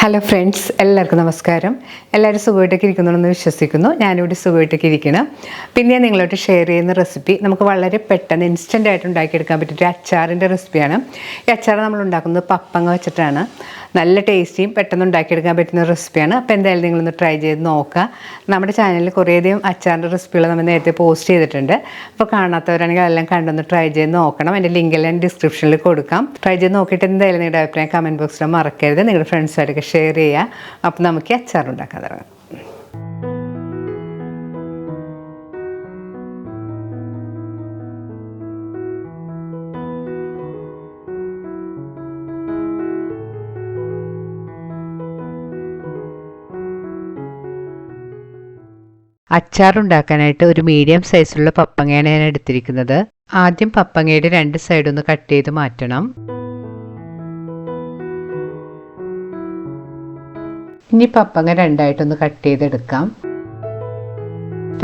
Hello friends എല്ലാവർക്കും നമസ്കാരം. എല്ലാവരും സുഖമായിട്ടൊക്കെ ഇരിക്കുന്നുണ്ടെന്ന് വിശ്വസിക്കുന്നു. ഞാനിവിടെ സുഖമായിട്ടൊക്കെ ഇരിക്കണം പിന്നെ ഞാൻ നിങ്ങളോട്ട് ഷെയർ ചെയ്യുന്ന റെസിപ്പി നമുക്ക് വളരെ പെട്ടെന്ന് ഇൻസ്റ്റന്റ് ആയിട്ട് ഉണ്ടാക്കിയെടുക്കാൻ പറ്റിയൊരു അച്ചാറിന്റെ റെസിപ്പിയാണ് ഈ അച്ചാർ നമ്മൾ ഉണ്ടാക്കുന്നത് പപ്പങ്ങ വെച്ചിട്ടാണ്. നല്ല ടേസ്റ്റിയും പെട്ടെന്ന് ഉണ്ടാക്കിയെടുക്കാൻ പറ്റുന്ന റെസിപ്പിയാണ് അപ്പോൾ എന്തായാലും നിങ്ങളൊന്ന് ട്രൈ ചെയ്ത് നോക്കുക. നമ്മുടെ ചാനലിൽ കുറേയധികം അച്ചാറിന്റെ റെസിപ്പികൾ നമ്മൾ നേരത്തെ പോസ്റ്റ് ചെയ്തിട്ടുണ്ട്. അപ്പോൾ കാണാത്തവരാണെങ്കിൽ അതെല്ലാം കണ്ടൊന്ന് ട്രൈ ചെയ്ത് നോക്കണം. എന്റെ ലിങ്ക് എല്ലാം ഡിസ്ക്രിപ്ഷനിൽ കൊടുക്കാം. ട്രൈ ചെയ്ത് നോക്കിയിട്ട് എന്തായാലും നിങ്ങളുടെ അഭിപ്രായം കമന്റ് ബോക്സിൽ മറക്കരുത്. നിങ്ങളുടെ ഫ്രണ്ട്സുമായിട്ടൊക്കെ ഷെയർ ചെയ്യുക അപ്പോൾ നമുക്ക് അച്ചാർ ഉണ്ടാക്കാൻ തുടങ്ങാം. അച്ചാർ ഉണ്ടാക്കാനായിട്ട് ഒരു മീഡിയം സൈസിലുള്ള പപ്പങ്ങയാണ് ഞാൻ എടുത്തിരിക്കുന്നത്. ആദ്യം പപ്പങ്ങയുടെ രണ്ട് സൈഡൊന്ന് കട്ട് ചെയ്ത് മാറ്റണം. ഇനി പപ്പങ്ങ രണ്ടായിട്ടൊന്ന് കട്ട് ചെയ്തെടുക്കാം.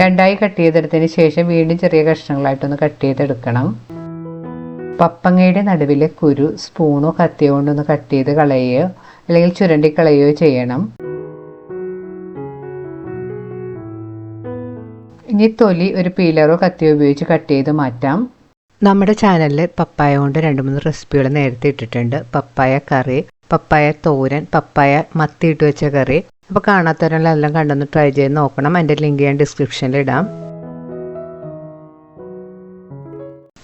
രണ്ടായി കട്ട് ചെയ്തെടുത്തതിന് ശേഷം വീണ്ടും ചെറിയ കഷ്ണങ്ങളായിട്ടൊന്ന് കട്ട് ചെയ്തെടുക്കണം. പപ്പങ്ങയുടെ നടുവിലെ കുരു സ്പൂണോ കത്തിയോ കൊണ്ടൊന്ന് കട്ട് ചെയ്ത് കളയുകയോ അല്ലെങ്കിൽ ചുരണ്ടി കളയുകയോ ചെയ്യണം. ഇനി തൊലി ഒരു പീലറോ കത്തിയോ ഉപയോഗിച്ച് കട്ട് ചെയ്ത് മാറ്റാം. നമ്മുടെ ചാനലിൽ പപ്പായ കൊണ്ട് രണ്ട് മൂന്ന് റെസിപ്പികൾ നേരത്തെ ഇട്ടിട്ടുണ്ട്. പപ്പായ കറി പപ്പായ തോരൻ പപ്പായ മത്തി ഇട്ട് വെച്ച കറി. അപ്പോൾ കാണാത്തവരെല്ലാം കണ്ടൊന്ന് ട്രൈ ചെയ്ത് നോക്കണം. എന്റെ ലിങ്ക് ഞാൻ ഡിസ്ക്രിപ്ഷനിൽ ഇടാം.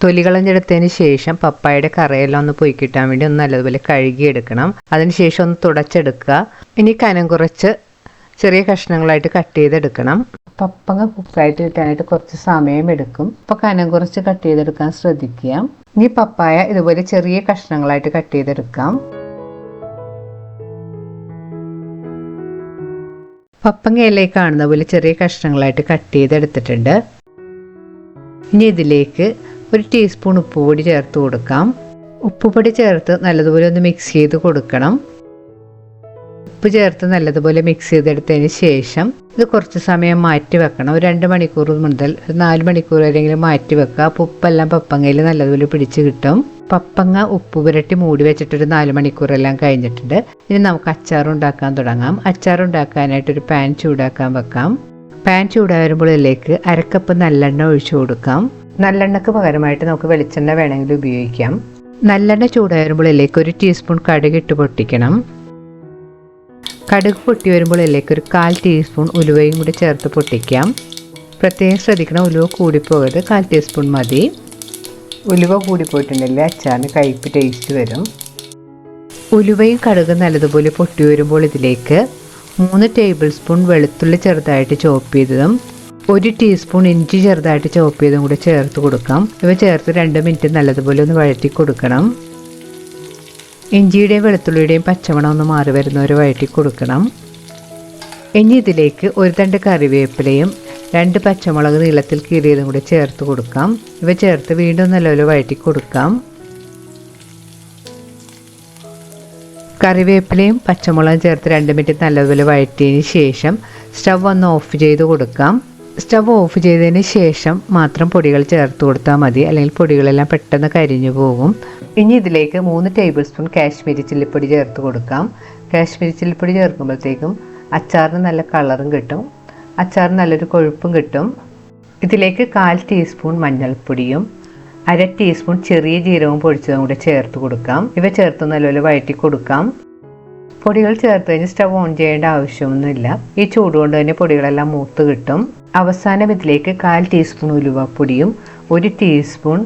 തൊലി കളഞ്ഞെടുത്തതിന് ശേഷം പപ്പായയുടെ കറയെല്ലാം ഒന്ന് പോയി കിട്ടാൻ വേണ്ടി ഒന്ന് നല്ലതുപോലെ കഴുകിയെടുക്കണം. അതിനുശേഷം ഒന്ന് തുടച്ചെടുക്കുക. ഇനി കനം കുറച്ച് ചെറിയ കഷ്ണങ്ങളായിട്ട് കട്ട് ചെയ്തെടുക്കണം. പപ്പങ്ങ കുക്കായിട്ട് കിട്ടാനായിട്ട് കുറച്ച് സമയം എടുക്കും. അപ്പോൾ കനം കുറച്ച് കട്ട് ചെയ്തെടുക്കാൻ ശ്രദ്ധിക്കുക. ഇനി പപ്പായ ഇതുപോലെ ചെറിയ കഷ്ണങ്ങളായിട്ട് കട്ട് ചെയ്തെടുക്കാം. പപ്പങ്ങയിലേക്ക് കാണുന്ന പോലെ ചെറിയ കഷ്ണങ്ങളായിട്ട് കട്ട് ചെയ്തെടുത്തിട്ടുണ്ട്. ഇനി ഇതിലേക്ക് ഒരു ടീസ്പൂൺ ഉപ്പുപൊടി ചേർത്ത് കൊടുക്കാം. ഉപ്പുപൊടി ചേർത്ത് നല്ലതുപോലെ ഒന്ന് മിക്സ് ചെയ്ത് കൊടുക്കണം. ഉപ്പ് ചേർത്ത് നല്ലതുപോലെ മിക്സ് ചെയ്തെടുത്തതിന് ശേഷം ഇത് കുറച്ച് സമയം മാറ്റി വെക്കണം. ഒരു രണ്ട് മണിക്കൂർ മുതൽ ഒരു നാല് മണിക്കൂർ വരെയെങ്കിലും മാറ്റി വെക്കുക. അപ്പോൾ ഉപ്പെല്ലാം പപ്പങ്ങയിൽ നല്ലതുപോലെ പിടിച്ച് കിട്ടും. പപ്പങ്ങ ഉപ്പ് പുരട്ടി മൂടി വെച്ചിട്ടൊരു നാല് മണിക്കൂറെല്ലാം കഴിഞ്ഞിട്ടുണ്ട്. ഇനി നമുക്ക് അച്ചാർ ഉണ്ടാക്കാൻ തുടങ്ങാം. അച്ചാർ ഉണ്ടാക്കാനായിട്ട് ഒരു പാൻ ചൂടാക്കാൻ വെക്കാം. പാൻ ചൂടായി വരുമ്പോൾ അരക്കപ്പ് നല്ലെണ്ണ ഒഴിച്ചു കൊടുക്കാം. നല്ലെണ്ണക്ക് പകരമായിട്ട് നമുക്ക് വെളിച്ചെണ്ണ വേണമെങ്കിൽ ഉപയോഗിക്കാം. നല്ലെണ്ണ ചൂടായി വരുമ്പോൾ ഒരു ടീസ്പൂൺ കടുക് ഇട്ട് പൊട്ടിക്കണം. കടുക് പൊട്ടി വരുമ്പോൾ ഇതിലേക്ക് ഒരു കാൽ ടീസ്പൂൺ ഉലുവയും കൂടി ചേർത്ത് പൊട്ടിക്കാം. പ്രത്യേകം ശ്രദ്ധിക്കണം ഉലുവ കൂടിപ്പോകരുത്. കാൽ ടീസ്പൂൺ മതി. ഉലുവ കൂടിപ്പോയിട്ടുണ്ടെങ്കിൽ അച്ചാറിന് കയ്പ്പ് ടേസ്റ്റ് വരും. ഉലുവയും കടുകും നല്ലതുപോലെ പൊട്ടി വരുമ്പോൾ ഇതിലേക്ക് മൂന്ന് ടേബിൾ സ്പൂൺ വെളുത്തുള്ളി ചെറുതായിട്ട് ചോപ്പ് ചെയ്തതും ഒരു ടീസ്പൂൺ ഇഞ്ചി ചെറുതായിട്ട് ചോപ്പ് ചെയ്തും കൂടി ചേർത്ത് കൊടുക്കാം. ഇവ ചേർത്ത് രണ്ട് മിനിറ്റ് നല്ലതുപോലെ ഒന്ന് വഴറ്റി കൊടുക്കണം. ഇഞ്ചിയുടെയും വെളുത്തുള്ളിയുടെയും പച്ചമണം ഒന്ന് മാറി വരുന്നവരെ വഴറ്റി കൊടുക്കണം. ഇനി ഇതിലേക്ക് ഒരു തണ്ട് കറിവേപ്പിലയും രണ്ട് പച്ചമുളക് നീളത്തിൽ കീറിയതും കൂടി ചേർത്ത് കൊടുക്കാം. ഇവ ചേർത്ത് വീണ്ടും നല്ലപോലെ വഴറ്റി കൊടുക്കാം. കറിവേപ്പിലയും പച്ചമുളകും ചേർത്ത് രണ്ട് മിനിറ്റ് നല്ലതുപോലെ വഴറ്റിയതിന് ശേഷം സ്റ്റവ് ഒന്ന് ഓഫ് ചെയ്ത് കൊടുക്കാം. സ്റ്റവ് ഓഫ് ചെയ്തതിന് ശേഷം മാത്രം പൊടികൾ ചേർത്ത് കൊടുത്താൽ മതി. അല്ലെങ്കിൽ പൊടികളെല്ലാം പെട്ടെന്ന് കരിഞ്ഞു പോകും. ഇനി ഇതിലേക്ക് മൂന്ന് ടേബിൾ സ്പൂൺ കാശ്മീരി ചില്ലിപ്പൊടി ചേർത്ത് കൊടുക്കാം. കാശ്മീരി ചില്ലിപ്പൊടി ചേർക്കുമ്പോഴത്തേക്കും അച്ചാറിന് നല്ല കളറും കിട്ടും. അച്ചാറിന് നല്ലൊരു കൊഴുപ്പും കിട്ടും. ഇതിലേക്ക് കാൽ ടീസ്പൂൺ മഞ്ഞൾപ്പൊടിയും അര ടീസ്പൂൺ ചെറിയ ജീരകവും പൊടിച്ചതും കൂടെ ചേർത്ത് കൊടുക്കാം. ഇവ ചേർത്ത് നല്ലപോലെ വഴറ്റി കൊടുക്കാം. പൊടികൾ ചേർത്ത് കഴിഞ്ഞ് സ്റ്റവ് ഓൺ ചെയ്യേണ്ട ആവശ്യമൊന്നുമില്ല. ഈ ചൂടുകൊണ്ട് തന്നെ പൊടികളെല്ലാം മൂത്ത് കിട്ടും. അവസാനം ഇതിലേക്ക് കാൽ ടീസ്പൂൺ ഉലുവപ്പൊടിയും ഒരു ടീസ്പൂൺ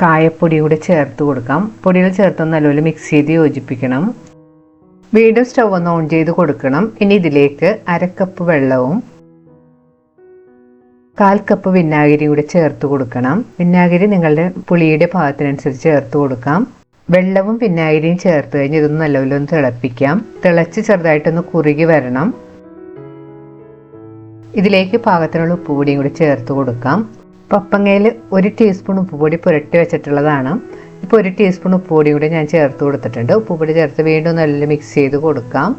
കായപ്പൊടിയും കൂടെ ചേർത്ത് കൊടുക്കാം. പൊടികൾ ചേർത്ത് നല്ലപോലെ മിക്സ് ചെയ്ത് യോജിപ്പിക്കണം. വീണ്ടും സ്റ്റൗ ഒന്ന് ഓൺ ചെയ്ത് കൊടുക്കണം. ഇനി ഇതിലേക്ക് അരക്കപ്പ് വെള്ളവും കാൽ കപ്പ് വിനാഗിരി കൂടെ ചേർത്ത് കൊടുക്കണം. വിനാഗിരി നിങ്ങളുടെ പുളിയുടെ ഭാഗത്തിനനുസരിച്ച് ചേർത്ത് കൊടുക്കാം. വെള്ളവും വിനാഗിരിയും ചേർത്ത് കഴിഞ്ഞ് ഇതൊന്ന് നല്ലപോലെ ഒന്ന് തിളപ്പിക്കാം. തിളച്ച് ചെറുതായിട്ടൊന്ന് കുറുകി വരണം. ഇതിലേക്ക് പാകത്തിനുള്ള ഉപ്പുപൊടിയും കൂടി ചേർത്ത് കൊടുക്കാം. പപ്പങ്ങയിൽ ഒരു ടീസ്പൂൺ ഉപ്പുപൊടി പുരട്ടി വെച്ചിട്ടുള്ളതാണ്. ഇപ്പോൾ ഒരു ടീസ്പൂൺ ഉപ്പുപൊടി കൂടി ഞാൻ ചേർത്ത് കൊടുത്തിട്ടുണ്ട്. ഉപ്പുപൊടി ചേർത്ത് വീണ്ടും നല്ല മിക്സ് ചെയ്ത് കൊടുക്കാം.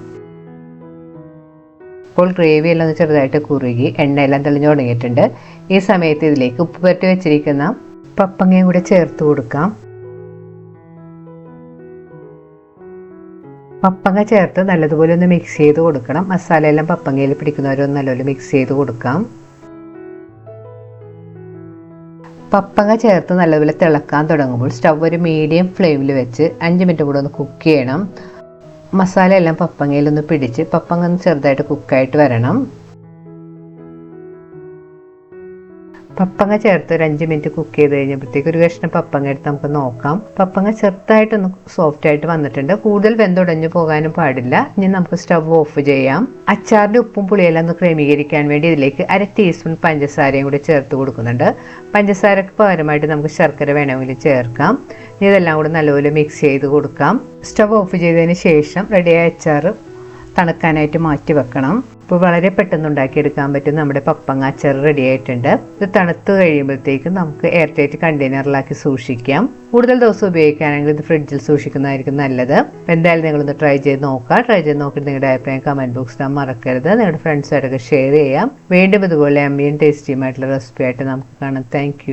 ഇപ്പോൾ ഗ്രേവി എല്ലാം ഒന്ന് ചെറുതായിട്ട് കുറുകി എണ്ണയെല്ലാം തെളിഞ്ഞു തുടങ്ങിയിട്ടുണ്ട്. ഈ സമയത്ത് ഇതിലേക്ക് ഉപ്പ് പുരട്ടി വെച്ചിരിക്കുന്ന പപ്പങ്ങയും കൂടെ ചേർത്ത് കൊടുക്കാം. പപ്പങ്ങ ചേർത്ത് നല്ലതുപോലെ ഒന്ന് മിക്സ് ചെയ്ത് കൊടുക്കണം. മസാലയെല്ലാം പപ്പങ്ങയിൽ പിടിക്കുന്നവരൊന്ന് നല്ലപോലെ മിക്സ് ചെയ്ത് കൊടുക്കാം. പപ്പങ്ങ ചേർത്ത് നല്ലപോലെ തിളക്കാൻ തുടങ്ങുമ്പോൾ സ്റ്റവ് ഒരു മീഡിയം ഫ്ലെയിമിൽ വെച്ച് അഞ്ച് മിനിറ്റ് കൂടെ ഒന്ന് കുക്ക് ചെയ്യണം. മസാല എല്ലാം പപ്പങ്ങയിലൊന്ന് പിടിച്ച് പപ്പങ്ങ ഒന്ന് ചെറുതായിട്ട് കുക്കായിട്ട് വരണം. പപ്പങ്ങ ചേർത്ത് ഒരു അഞ്ച് മിനിറ്റ് കുക്ക് ചെയ്ത് കഴിഞ്ഞപ്പോഴത്തേക്ക് ഒരു കഷ്ണം പപ്പങ്ങ എടുത്ത് നമുക്ക് നോക്കാം. പപ്പങ്ങ ചെറുതായിട്ടൊന്ന് സോഫ്റ്റ് ആയിട്ട് വന്നിട്ടുണ്ട്. കൂടുതൽ വെന്തുടഞ്ഞു പോകാനും പാടില്ല. ഇനി നമുക്ക് സ്റ്റവ് ഓഫ് ചെയ്യാം. അച്ചാറിന്റെ ഉപ്പും പുളിയെല്ലാം ഒന്ന് ക്രമീകരിക്കാൻ വേണ്ടി ഇതിലേക്ക് അര ടീസ്പൂൺ പഞ്ചസാരയും കൂടി ചേർത്ത് കൊടുക്കുന്നുണ്ട്. പഞ്ചസാരക്ക് പകരമായിട്ട് നമുക്ക് ശർക്കര വേണമെങ്കിൽ ചേർക്കാം. ഇതെല്ലാം കൂടി നല്ലപോലെ മിക്സ് ചെയ്ത് കൊടുക്കാം. സ്റ്റവ് ഓഫ് ചെയ്തതിന് ശേഷം റെഡിയായ അച്ചാർ തണുക്കാനായിട്ട് മാറ്റി വെക്കണം. ഇപ്പോൾ വളരെ പെട്ടെന്ന് ഉണ്ടാക്കിയെടുക്കാൻ പറ്റും നമ്മുടെ പപ്പങ്ങ അച്ചാർ റെഡി ആയിട്ടുണ്ട്. ഇത് തണുത്ത് കഴിയുമ്പോഴത്തേക്കും നമുക്ക് എയർ ടൈറ്റ് കണ്ടെയ്നറിലാക്കി സൂക്ഷിക്കാം. കൂടുതൽ ദിവസം ഉപയോഗിക്കുകയാണെങ്കിൽ ഇത് ഫ്രിഡ്ജിൽ സൂക്ഷിക്കുന്നതായിരിക്കും നല്ലത്. എന്തായാലും നിങ്ങളൊന്ന് ട്രൈ ചെയ്ത് നോക്കുക. ട്രൈ ചെയ്ത് നോക്കിയിട്ട് നിങ്ങളുടെ അഭിപ്രായം കമന്റ് ബോക്സിൽ മറക്കരുത്. നിങ്ങളുടെ ഫ്രണ്ട്സായിട്ടൊക്കെ ഷെയർ ചെയ്യാം. വീണ്ടും ഇതുപോലെ അമ്മിയും ടേസ്റ്റിയുമായിട്ടുള്ള റെസിപ്പി ആയിട്ട് നമുക്ക് കാണാം. താങ്ക്